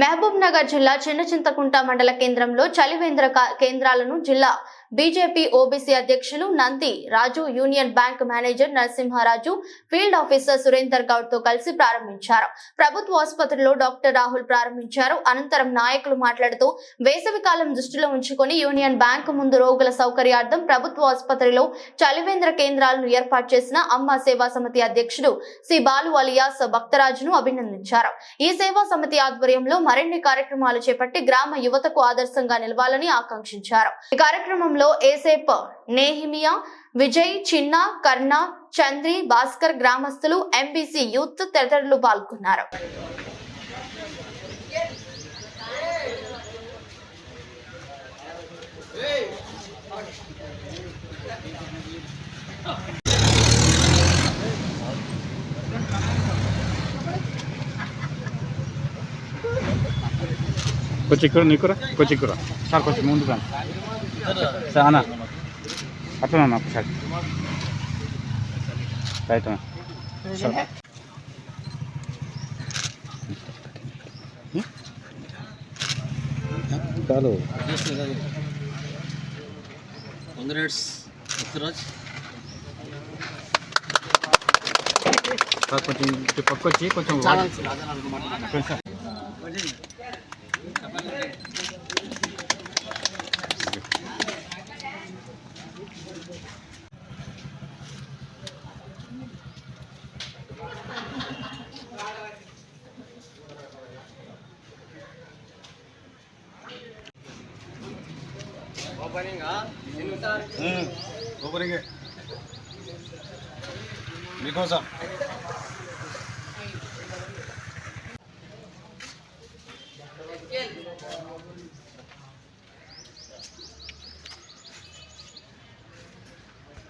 మహబూబ్ నగర్ జిల్లా చిన్న చింతకుంట మండల కేంద్రంలో చలివేంద్ర కేంద్రాలను జిల్లా బీజేపీ ఓబీసీ అధ్యక్షులు Nandi Raju union bank manager Narasimharaju field officer Surender గౌడ్తో కలిసి ప్రారంభించారు. ప్రభుత్వ ఆసుపత్రిలో డాక్టర్ రాహుల్ ప్రారంభించారు. అనంతరం నాయకులు మాట్లాడుతూ వేసవి కాలం దృష్టిలో ఉంచుకొని యూనియన్ బ్యాంక్ ముందు రోగుల సౌకర్యార్థం ప్రభుత్వ ఆసుపత్రిలో చలివేంద్ర కేంద్రాలను ఏర్పాటు చేసిన అమ్మ సేవా సమితి అధ్యక్షుడు సి. బాలు అలియాస్ భక్తరాజును అభినందించారు. ఈ సేవా సమితి ఆధ్వర్యంలో మరిన్ని కార్యక్రమాలు చేపట్టి గ్రామ యువతకు ఆదర్శంగా నిలవాలని ఆకాంక్షించారు. ఈ కార్యక్రమంలో ఏసేప్ నేహిమియా విజయ్ చిన్న కర్ణ చంద్రి భాస్కర్ గ్రామస్తులు ఎంబీసీ యూత్ తదితరులు పాల్గొన్నారు. కొంచెం ఇక్కడ నీకురా కొంచెం ఇక్కడ సార్ కొంచెం ముందు రా అన్న. అట్లా అన్న ఒకసారి. రైట్ చాలు కాంగ్రెస్ పృథ్వీరాజ్. కొంచెం ఇటు పక్క వచ్చి కొంచెం కొంచెం ఓపెనింగ్ మీకోసం